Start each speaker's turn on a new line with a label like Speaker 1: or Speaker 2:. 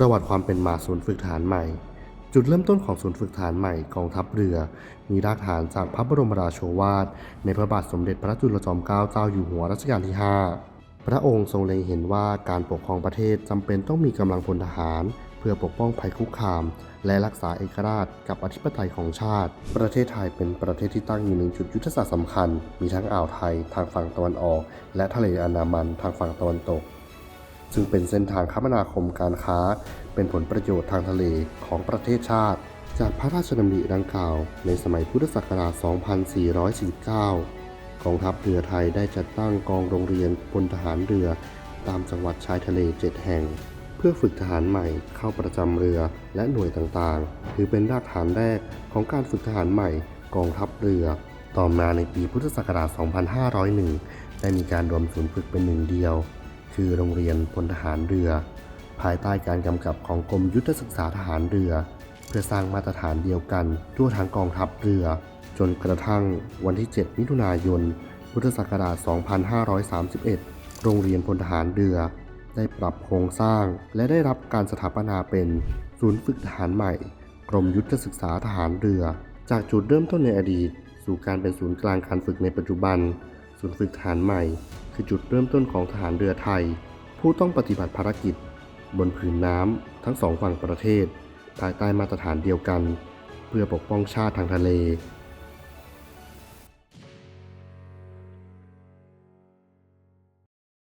Speaker 1: ประวัติความเป็นมาศูนย์ฝึกทหารใหม่ จุดเริ่มต้นของศูนย์ฝึกทหารใหม่กองทัพเรือ มีรากฐานจากพระบรมราโชวาท ในพระบาทสมเด็จพระจุลจอมเกล้าเจ้าอยู่หัวรัชกาลที่ 5 พระองค์ทรงเล็งเห็นว่าการปกครองประเทศจำเป็นต้องมีกำลังพลทหาร เพื่อปกป้องภัยคุกคาม และรักษาเอกราชกับอธิปไตยของชาติ ประเทศไทยเป็นประเทศที่ตั้งอยู่ในจุดยุทธศาสตร์สำคัญ มีทั้งอ่าวไทยทางฝั่งตะวันออก และทะเลอันดามันทางฝั่งตะวันตก ซึ่งเป็นเส้นทางคมนาคมการค้า เป็นผลประโยชน์ทางทะเลของประเทศชาติ จากพระราชดำริดังกล่าว ในสมัยพุทธศักราช 2449 กองทัพเรือไทยได้จัดตั้งกองโรงเรียนพลทหารเรือ ตามจังหวัดชายทะเล7แห่ง เพื่อฝึกทหารใหม่เข้าประจำเรือและหน่วยต่างๆ ถือเป็นรากฐานแรกของการฝึกทหารใหม่กองทัพเรือ ต่อมาในปีพุทธศักราช 2501 ได้มีการรวมศูนย์ฝึกเป็นหนึ่งเดียว คือโรงเรียนพลทหารเรือ ภายใต้การกำกับของกรมยุทธศึกษาทหารเรือ เพื่อสร้างมาตรฐานเดียวกัน ทั่วทั้งกองทัพเรือ จนกระทั่งวันที่ 7 มิถุนายน พุทธศักราช 2531 โรงเรียนพลทหารเรือ ได้ปรับโครงสร้าง และได้รับการสถาปนาเป็นศูนย์ฝึกทหารใหม่ กรมยุทธศึกษาทหารเรือ จากจุดเริ่มต้นในอดีต สู่การเป็นศูนย์กลางการฝึกในปัจจุบัน ศูนย์ฝึกทหารใหม่ คือจุดเริ่มต้นของทหารเรือไทย ผู้ต้องปฏิบัติภารกิจ บนผืนน้ำทั้งสองฝั่งประเทศ ภายใต้มาตรฐานเดียวกัน เพื่อปกป้องชาติทางทะเล